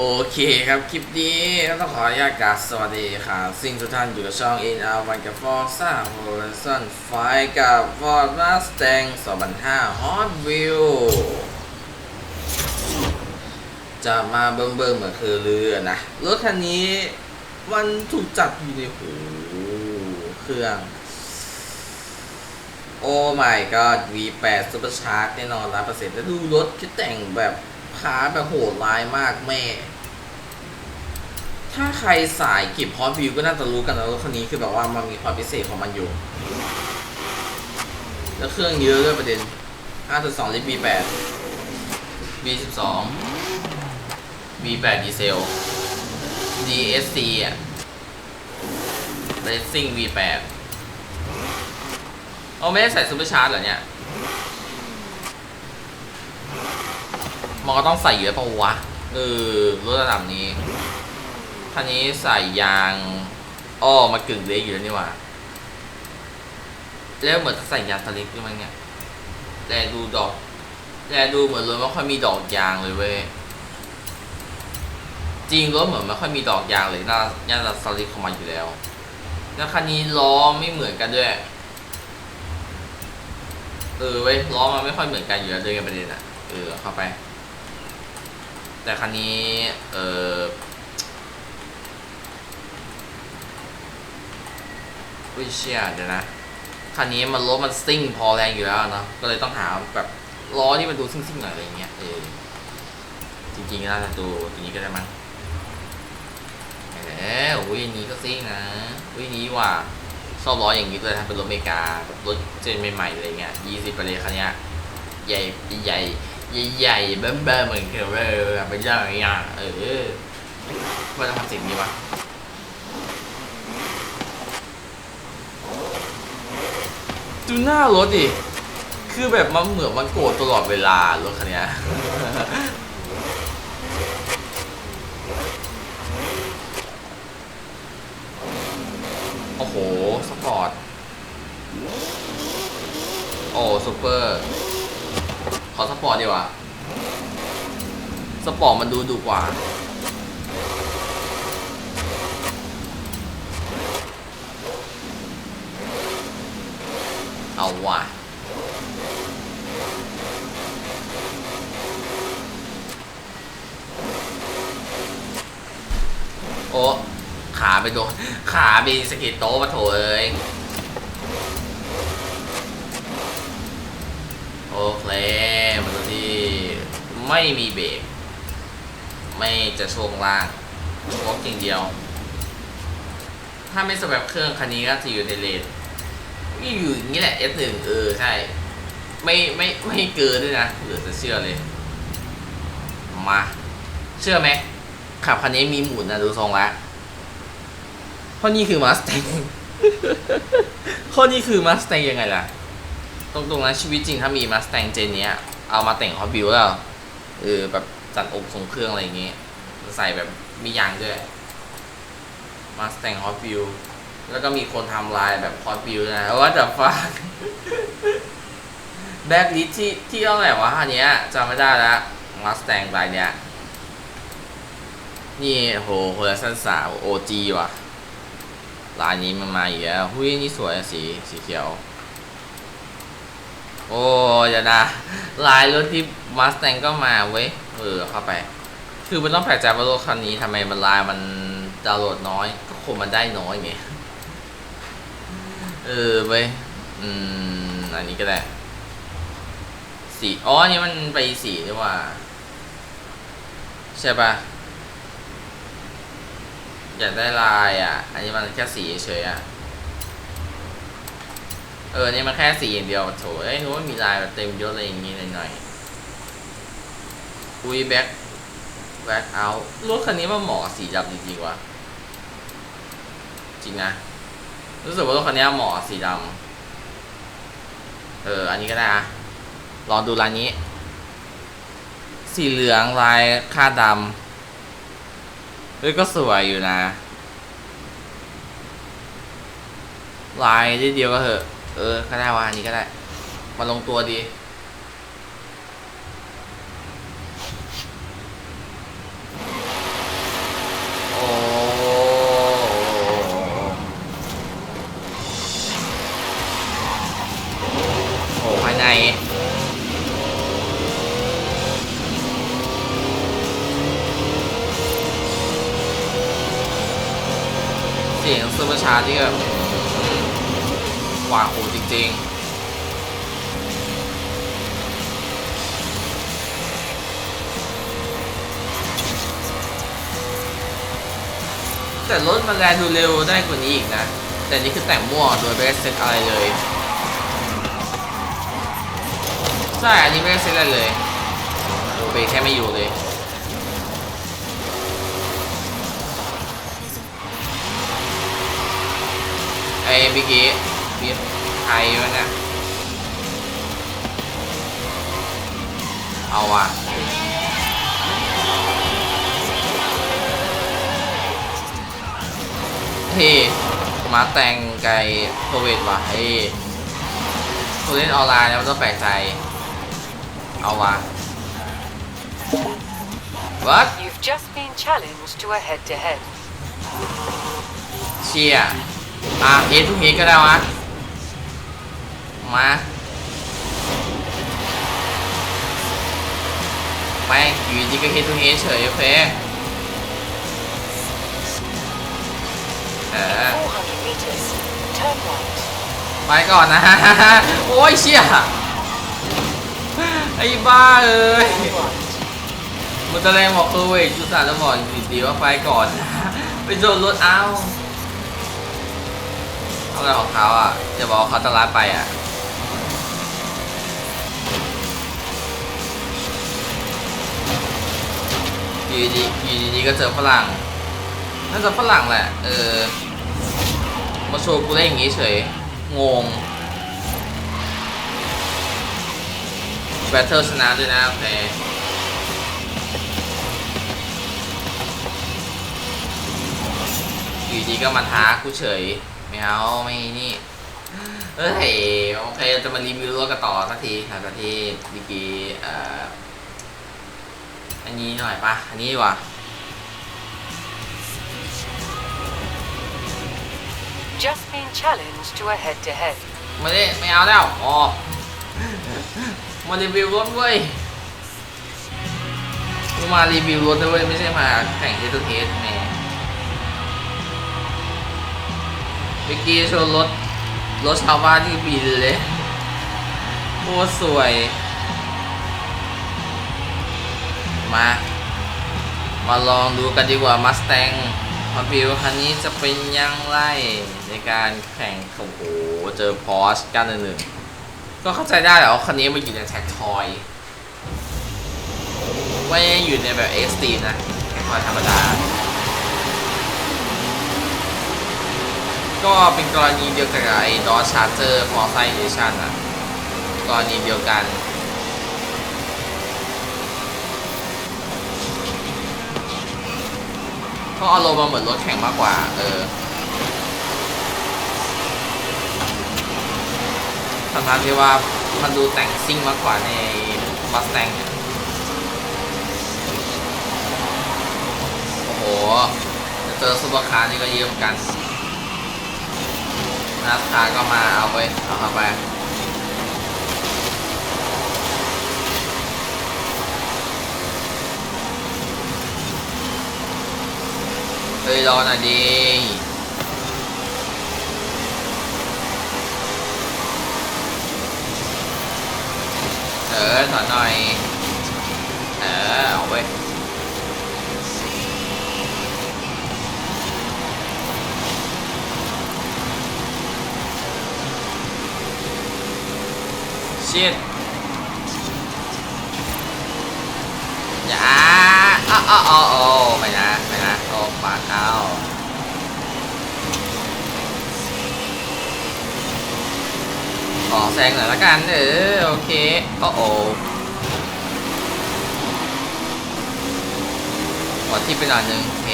โอเคครับคลิปนี้ต้องขออนุญาตกราบสวัสดีครับสิ่งทุกท่านอยู่กับช่อง In Out วันกับ Forza Horizon ไฟกับ Ford Mustang 2005 Hot Wheel จะมาเบิ่มเบิ่มเหมือนคือเรือนะ รถคันนี้มันถูกจัดอยู่ในหูเครื่อง โอ้ my god V8 Super Shark แน่นอนร้อยเปอร์เซ็นต์แล้วดูรถที่แต่งแบบ พาแบบโหดร้ายมากแม่ ถ้าใครสายก็บฮอตวิวก็น่าจะรู้กันแล้วรถคันนี้คือแบบว่ามันมีความพิเศษของมันอยู่ แล้วเครื่องเยอะด้วยประเด็น 5.2 ลิตร V8 V12 V8 ดีเซล DSC อะ Racing V8 เอาไม่ได้ใส่ซูเปอร์ชาร์จเหรอเนี่ย มันก็ต้องใส่อยู่แล้วปะวะเออรถระดับนี้คันนี้ใส่ยางอ้อมากึ่งเล็กอยู่แล้วนี่หว่าแล้วเหมือนจะใส่ยางสลิกด้วยมั้งเนี่ยแลดูดอกแลดูเหมือนรถไม่ค่อยมีดอกยางเลยเว้ยจริงรถเหมือนไม่ค่อยมีดอกยางเลยน่าน่าจะสลิกของมันอยู่แล้วแล้วคันนี้ล้อไม่เหมือนกันด้วยเออเว้ยล้อมันไม่ค่อยเหมือนกันอยู่แล้วด้วยกันประเด็นอะเออเข้าไป แต่คันนี้ เอออุ้ยเชี่ยเดี๋ยวนะ คันนี้มันรถมันซิ่งพอแรงอยู่แล้วเนาะ ก็เลยต้องหาแบบล้อที่มันดูซิ่งๆหน่อยอะไรเงี้ย เออ จริงๆน่าจะดูตัวนี้ก็ได้มั้งแหมอุ้ยอันนี้ก็ซิ่งนะอุ้ยนี้ว่ะชอบล้ออย่างนี้เลยถ้าเป็นรถอเมริกาแบบรถเจนใหม่ๆอะไรเงี้ยยี่สิบไปเลยคันนี้ใหญ่ใหญ่ ใหญ่ๆเบิ่มเบิ่มๆเหมือนเคเวอร์แบบเป็นอย่างเงี้ยเออว่าจะทำสิ่งนี้วะดูหน้ารถดิ คือแบบมันเหมือนมันโกรธตลอดเวลารถคันเนี้ยโอ้โห สปอร์ต โอ้ซูเปอร์ ขอสปอร์ตดีกว่า สปอร์ตมันดูดุกว่า เอาว่ะโอ้ขาไปโดนขาไปสะกิดโต๊ะมาโถเอ้ย โอเคมันตัวที่ไม่มีเบรกไม่จะช่วงล่างโชกจริงเดียว ถ้าไม่สแบบเครื่องคันนี้ก็จะอยู่ในเลนนี่อยู่อย่างนี้แหละ S1 เออใช่ ไม่ไม่ไม่เกินด้วยนะเหลือจะเชื่อเลย มา เชื่อไหมขับคันนี้มีหมุนนะดูทรงแล้วเพราะนี่คือมาส t ต n ข้อนี้คือมาส t ต n ยังไงล่ะ ตรงๆนะชีวิตจริงถ้ามีมาส t ต n เจนเนี้ย เอามาแต่งฮอตบิวแล้วเออแบบจัดอกทรงเครื่องอะไรอย่างเงี้ยใส่แบบมียางด้วยมาส t ต n ฮอตบิวแล้วก็มีคนทำลายแบบฮอตบิวนะว่าจะฟังแบ็กลิสที่ที่เท่าไหร่วะอันเนี้ยจำไม่ได้แล้วมาส t ต n รายเนี้ยนี่โหโฮลสันสาวโอจีว่ะลายนี้มันมาอีกแล้วหุ้ยนี่สวยสีสีเขียว โอ้ยอย่านะลายรถที่มาส t ต n ก็มาเว้ย เออเข้าไป คือมันต้องแปลกใจว่ารถคันนี้ทำไมมันลายมันดาวน์โหลดน้อย ก็คงมันได้น้อยไง เออเว้ย อืม อันนี้ก็ได้ สี อ๋ออันนี้มันไปสีนี่ว่า ใช่ปะอยากได้ลายอะ อันนี้มันแค่สีเฉยอะ เออนี่มันแค่สีอย่างเดียวโถเอ้ยนึกว่ามีลายแบบเต็มยศอะไรอย่างงี้หน่อยๆอุ้ยแบ็คแบ็คเอารถคันนี้มันเหมาะสีดำจริงๆว่ะจริงนะ รู้สึกว่ารถคันนี้เหมาะสีดำเออ อันนี้ก็ได้อะลองดูลายนี้ สีเหลืองลายคาดำเฮ้ยก็สวยอยู่นะ ลายเดียวก็เถอะ เออก็ได้ว่าอันนี้ก็ได้ มาลงตัวดี โอ้โหภายในเสียงซูเปอร์ชาร์จที่แบบ แต่รถมันแรงดูเร็วได้กว่านี้อีกนะ แต่นี่คือแต่งมั่วโดยไม่ได้เซ็ตอะไรเลยใช่อันนี้ไม่ได้เซ็ตอะไรเลยโอเบรกแค่ไม่อยู่เลยไอ้เมื่อกี้มีไทยมันน่ะเอาว่ะ เฮ้มาแต่งไก่โควิดว่ะเฮ้ผู้เล่นออนไลน์แล้วต้องแปลกใจ เอาว่ะ what You've just been challenged to a head-to-head. เชียอะเอทุกเฮก็ได้วะ มาไม่อยู่ดีก็เฮทุกเฮเฉยโอเค เออ400 meters, turn right. ไปก่อนนะ โอ้ยเชี่ยไอ้บ้าเอ้ย Turn right. มันจะแรงบอกเออเว้ยจุสานจะบอกดีๆว่าไปก่อน ไปโดนรถเอาเอาอะไรของเขาอะจะบอกว่าเขาจะรัดไปอะอยู่ดีๆอยู่ดีๆก็เจอฝรั่ง น่าจะฝรั่งแหละ เออ มาโชว์กูเล่นอย่างงี้เฉย งง แบทเทิลชนะด้วยนะโอเคอยู่ดีก็มาท้ากูเฉย ไม่เอา ไม่นี่เอ้ย โอเค จะมารีวิวรถกันต่อสักทีหลังจากที่เมื่อกี้อ่ออันนี้หน่อยปะอันนี้ดีกว่า Just been challenged to a head-to-head. ไม่ได้ไม่เอาแล้วอ๋อมารีวิวรถเว้ยกูมารีวิวรถนะเว้ยไม่ใช่มาแข่งเทสเทสแหม่เมื่อกี้โชว์รถรถชาวบ้านที่บินเลยโคตรสวย มา มาลองดูกันดีกว่ามัส t ตง มาบิวคันนี้จะเป็นยังไงในการแข่งโอ้โหเจอพอสกันหนึ่งก็เข้าใจได้แหละว่าคันนี้มันอยู่ในแท็กทอยไม่อยู่ในแบบเอ็กซ์ตีนะแท็กทอยธรรมดา ก็เป็นกรณีเดียวกับไอ้ดอชาร์เจอร์มอไซเอชันอะกรณีเดียวกัน ก็อารมณ์มาเหมือนรถแข่งมากกว่า เออทำทางที่ว่ามันดูแต่งซิ่งมากกว่าในบัสแตงโอ้โหจะเจอซุปเปอร์คาร์นี่ก็เยี่ยมกันนัสคาร์ก็มาเอาไปเอาเข้าไป เฮ้ยรอ หน่อยดีเออถอนหน่อย เออเอาไปชิดอย่าอ้าอ้าอ้าวอ้าวไม่นะไม่นะโอ้ปากเข้า ขอแซงหน่อยละกันเออโอเคโอ้โอ้กดที่ไปหน่อยหนึ่งโอเค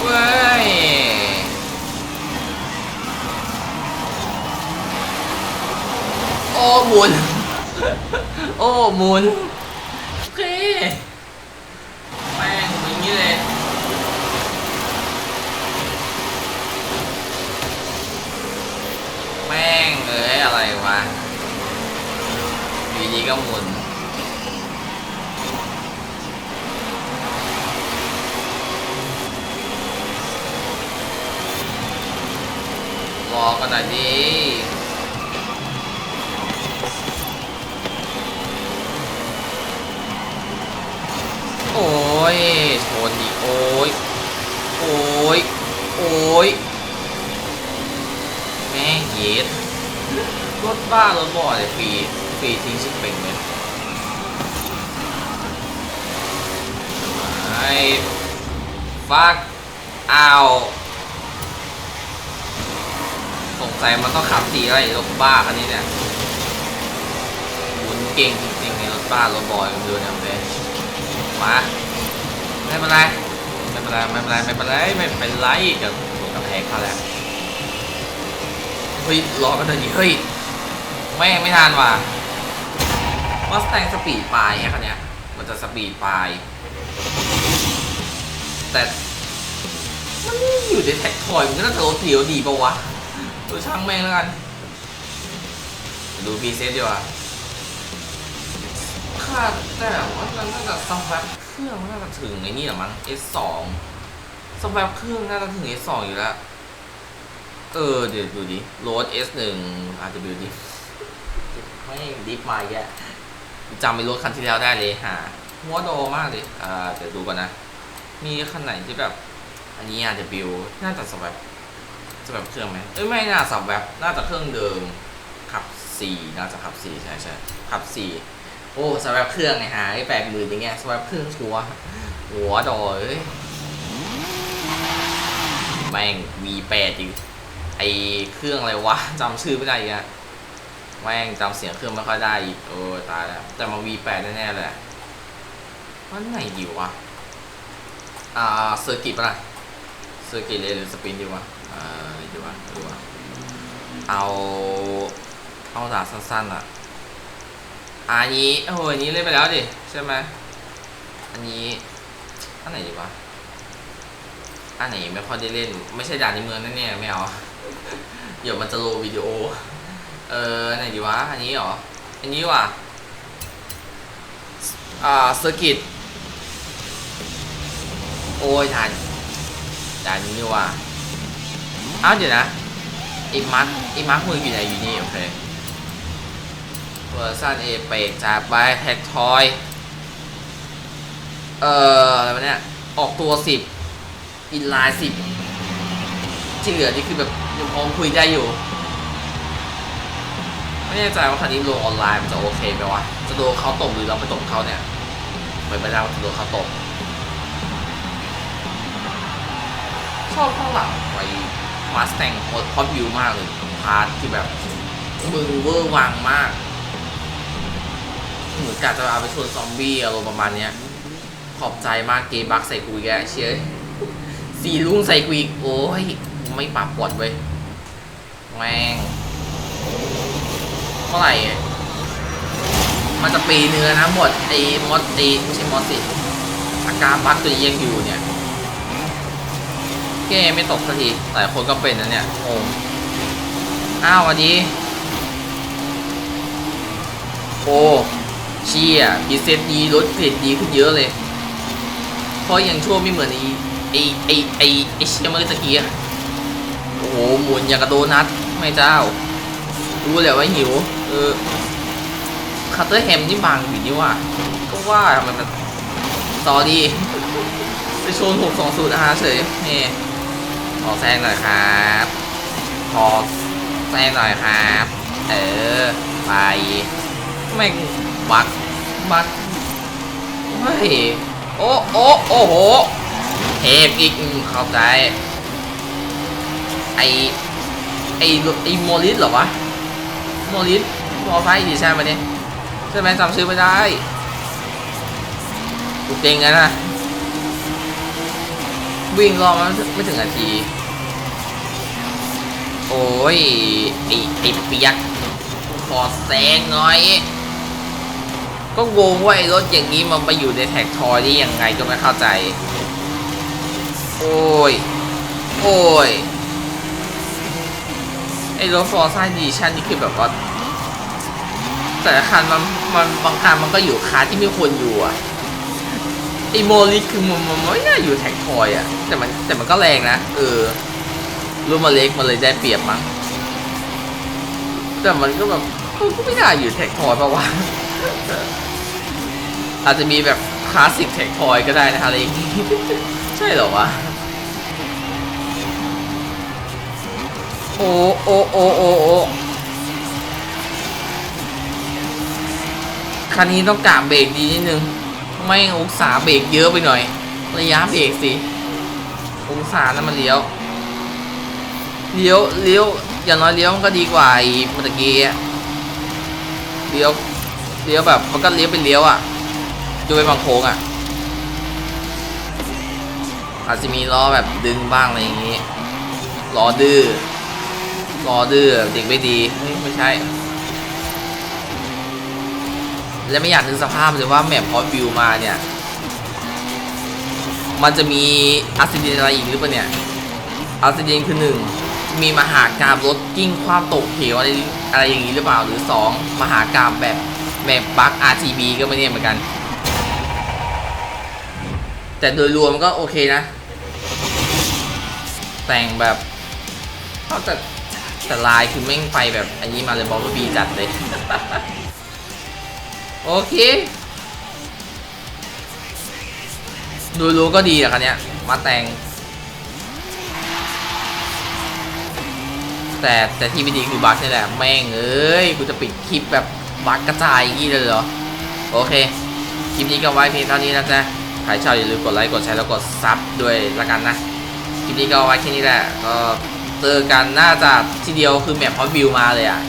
เว้ยโอ้หมุน โอ้หมุนีก็หมุนรอกันหน่อยดิโอ้ยชนดีโอ้ย โอ้ย โอ้ย แม่เย็ดรถบ้ารถบ่อเลยฟรี ฟรีทิ้งชิปเป็นเลยไอ้ฟักเอาสงสัยมันต้องขับสีอะไรรถบ้าคันนี้เนี่ยหมุนเก่งจริงๆในรถบ้ารถบอยมันดูเนี่ยเลยมาไม่เป็นไรไม่เป็นไรไม่เป็นไรไม่เป็นไรไม่เป็นไรกับกระแพงเขาแล้วเฮ้ยรอกันหน่อยดิเฮ้ยไม่งไม่ทันว่ะ มาสแตงสปีดปลายไงคันเนี้ย มันจะสปีดปลาย แต่มันอยู่ในแท็กทอยมันก็น่าจะรถเดียวดีปะวะดูช่างแม่งแล้วกัน ดูพีเซตดีกว่าคาดแต่ว่ามันน่าจะสวับเครื่องน่าจะถึงไอ้นี่หรอมั้ง S2 สวับเครื่องน่าจะถึง S2 อยู่แล้ว เออ เดี๋ยวดูดิโรด S1 อาจจะดูดิไม่ดิฟมาอีกแก จำไปรถคันที่แล้วได้เลยหาหัวโดมากเลยอ่าเดี๋ยวดูก่อนนะ มีคันไหนที่แบบ อันนี้อาจจะบิวน่าจะสวับสวับเครื่องไหมเอ้ยไม่น่าสวับน่าจะเครื่องเดิมขับสี่น่าจะขับสี่ใช่ใช่ขับสี่โอ้สวับเครื่องไงหายแปดหมื่นอย่างเงี้ยสวับเครื่องชัวหัวโดเอ้ยแม่ง V8 อีกไอเครื่องอะไรวะจำชื่อไม่ได้อีกอะ แม่งจำเสียงเครื่องไม่ค่อยได้อีกโอ้ตายแล้ว แต่มา V8 แน่ๆเลยอันไหนดีวะ อ่าเซอร์กิตปะล่ะเซอร์กิตเลยหรือสปินดีวะอ่าดีวะดีวะเอาเอาดาสั้นๆอะอะอันนี้โอ้โหอันนี้เล่นไปแล้วดิ ใช่ไหมอันนี้อันไหนดีวะอันไหนไม่ค่อยได้เล่น ไม่ใช่ด่านในเมืองนั่นเนี่ยไม่เอาเดี๋ยวมันจะโลวิดีโอ เอออันไหนดีวะ อันนี้เหรอ อันนี้ว่ะ อ่าเซอร์กิต โอ้ยด่านด่านนี้นี่ว่ะ อ้าวเดี๋ยวนะไอ้มาร์คไอ้มาร์คมืออยู่ไหนอยู่นี่ โอเคเวอร์ซันเอเปกจากบายแท็กทอย เอ่อ อะไรวะเนี่ย ออกตัวสิบอินไลน์สิบที่เหลือนี่คือแบบยังพอคุยได้อยู่ ไม่แน่ใจว่าคันนี้ลงออนไลน์มันจะโอเคไหมวะจะโดนเขาตบหรือเราไปตบเขาเนี่ยไปไม่ได้ว่าจะโดนเขาตบชอบข้างหลังไว้มาสแตงโคตรพอดวิวมากเลยพาร์ทที่แบบมึงเวอร์วังมากเหมือนกะจะเอาไปชนซอมบี้อารมณ์ประมาณเนี้ยขอบใจมากเกมบักใส่กูอีกแกเชียสีลุงใส่กูอีกโอ้ยไม่ปรับกดเว้ยแม่ง เท่าไหร่ มันจะปีเนื้อนะหมดไอ้มอสตีไม่ใช่มอสสิอาการบักตัวยังอยู่เนี่ยแกไม่ตกสักทีหลายคนก็เป็นนะเนี่ยงงอ้าววันนี้โอ้เชียพีเซตดีลดเกรดดีขึ้นเยอะเลย เพราะยังชั่วไม่เหมือนไอไอไอไอไอเชียเมื่อตะกี้โอ้โหหมุนอย่างกระโดนัทไม่เจ้า รู้เลยว่าหิว เออคัตเตอร์แฮมนี่บางอยู่นี่ว่าก็ว่ามันตอดีไปชนหกสองศูนย์อาเฉยนี่ขอแซงหน่อยครับ ขอแซงหน่อยครับ เออ ไปแม่งบักบักเฮ้ยโอ้โอ้โอ้โหเทปอีกเข้าใจไอไอไอโมลิสเหรอวะ โมลิสมอไซค์ดิใช่ไหมเนี่ยใช่ไหมจำชื่อไม่ได้กูเก่งกันนะวิ่งรอบมันไม่ถึงนาที โอ้ยไอไอเปียกขอแซงหน่อย ก็งงว่าไอ้รถอย่างนี้มันไปอยู่ในแท็กทอยได้ยังไงก็ไม่เข้าใจ โอ้ย โอ้ย ไอ้รถฟอร์ซ่าดีชั่นนี่คือแบบว่าแต่ละคันมันมันบางคันมันก็อยู่คาที่ไม่ควรอยู่อะไอโมลิคือมันมันไม่น่าอยู่แท็กทอยอะ แต่มันแต่มันก็แรงนะ เออรุ่นมาเล็กมันเลยได้เปรียบมั้งแต่มันก็แบบก็ไม่น่าอยู่แท็กทอยปะวะอาจจะมีแบบคลาสสิกแท็กทอยก็ได้นะอะไรอย่างงี้ใช่เหรอวะ โอ้โอ้โอ้โอ้โอ้คันนี้ต้องกะเบรกดีนิดนึง ไม่องศาเบรกเยอะไปหน่อย ระยะเบรกสิองศานั้นมันเลี้ยว เลี้ยวเลี้ยวอย่างน้อยเลี้ยวมันก็ดีกว่าไอ้เมื่อกี้เลี้ยวเลี้ยวแบบมันก็เลี้ยวเป็นเลี้ยวอะดูไปบางโค้งอะอาจจะมีล้อแบบดึงบ้างอะไรอย่างงี้ล้อดื้อ อดื้อเด็กไม่ดีเฮ้ยไม่ใช่ และไม่อยากนึกสภาพเลยว่าแมปพอวิวมาเนี่ย มันจะมีอัศดินอะไรอีกหรือเปล่าเนี่ยอัศดินคือหนึ่งมีมหากรรมรถกิ้งความตกเหวอะไรอะไรอย่างนี้หรือเปล่าหรือสองมหากรรมแบบแบบบั๊ก RGB ก็ไม่เนี่ยเหมือนกัน แต่โดยรวมก็โอเคนะ แต่งแบบเขาแต่ แต่ลายคือแม่งไปแบบอันนี้มาเลยบอลบีจัดเลย โอเค ดูรู้ก็ดีอะคันเนี้ย มาแต่งแต่แต่ที่ไม่ดีคือบั๊กนี่แหละ แม่งเอ้ย กูจะปิดคลิปแบบบั๊กกระจายอย่างนี้เลยเหรอ โอเค คลิปนี้ก็ไว้เพียงเท่านี้นะจ๊ะใครชอบอย่าลืมกดไลค์ กดแชร์แล้วกดซับด้วยละกันนะ คลิปนี้ก็ไว้แค่นี้แหละ ก็ เจอกันน่าจะทีเดียวคือแมปพอวิวมาเลยอะ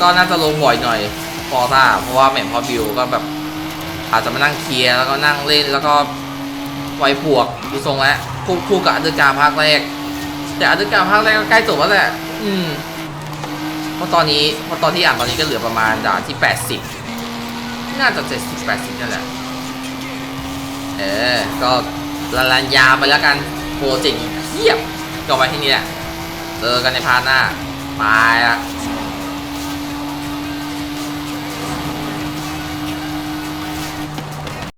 ก็น่าจะลงบ่อยหน่อยฟอร์ซ่าเพราะว่าแมปพอวิวก็แบบอาจจะมานั่งเคลียร์แล้วก็นั่งเล่นแล้วก็ไวปวกดูทรงแล้วคู่คู่กับอันเดอร์การภาคแรก แต่อันเดอร์การภาคแรกก็ใกล้จบแล้วแหละ อืมเพราะตอนนี้เพราะตอนที่อ่านตอนนี้ก็เหลือประมาณด่านที่ 80 น่าจะ 70 80 นั่นแหละ เออ ก็ละลันยาไปแล้วกันโปรเจกต์ เทียบจบไปที่นี่แหละเจอกันในพาร์ทหน้าบายละ